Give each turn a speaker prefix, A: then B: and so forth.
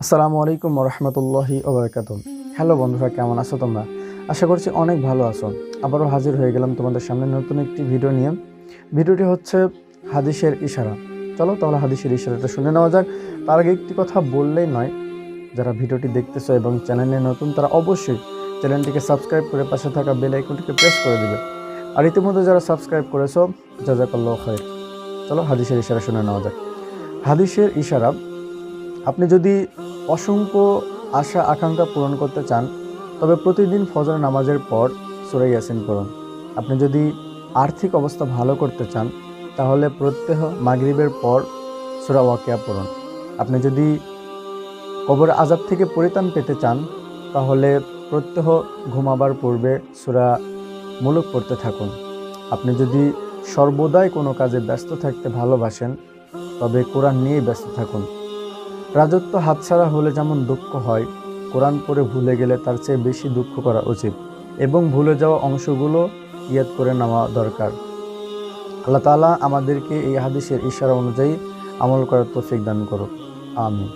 A: আসসালামু আলাইকুম রহমতুল্লাহি ওবরাকাত হ্যালো বন্ধুরা, কেমন আছো তোমরা? আশা করছি অনেক ভালো আছো। আবারও হাজির হয়ে গেলাম তোমাদের সামনে নতুন একটি ভিডিও নিয়ে। ভিডিওটি হচ্ছে হাদিসের ইশারা। চলো তাহলে হাদিসের ইশারাটা শুনে নেওয়া যাক। তার আগে একটি কথা বললেই নয়, যারা ভিডিওটি দেখতেছো এবং চ্যানেলে নতুন, তারা অবশ্যই চ্যানেলটিকে সাবস্ক্রাইব করে পাশে থাকা বেল আইকনটিকে প্রেস করে দিবে। আর ইতিমধ্যে যারা সাবস্ক্রাইব করেছ, জাজাকাল্লাহ খায়ের চলো হাদিসের ইশারা শুনে নেওয়া যাক। হাদিসের ইশারা আপনি যদি অসংখ্য আশা, আকাঙ্ক্ষা পূরণ করতে চান, তবে প্রতিদিন ফজর নামাজের পর সুরে ইয়াসিন করুন আপনি যদি আর্থিক অবস্থা ভালো করতে চান, তাহলে প্রত্যহ মাগরিবের পর সুরা ওয়াকিয়া পড়ুন। আপনি যদি কবর আজাব থেকে পরিত্রাণ পেতে চান, তাহলে প্রত্যহ ঘুমাবার পূর্বে সুরা মুলুক পড়তে থাকুন। আপনি যদি সর্বদাই কোনো কাজে ব্যস্ত থাকতে ভালোবাসেন, তবে কোরআন নিয়েই ব্যস্ত থাকুন। রাজত্ব হাতছাড়া হলে যেমন দুঃখ হয়, কোরআন পড়ে ভুলে গেলে তার চেয়ে বেশি দুঃখ করা উচিত এবং ভুলে যাওয়া অংশগুলো ইয়াদ করে নেওয়া দরকার। আল্লাহ তালা আমাদেরকে এই হাদিসের ইশারা অনুযায়ী আমল করার তৌফিক দান করুক। আমিন।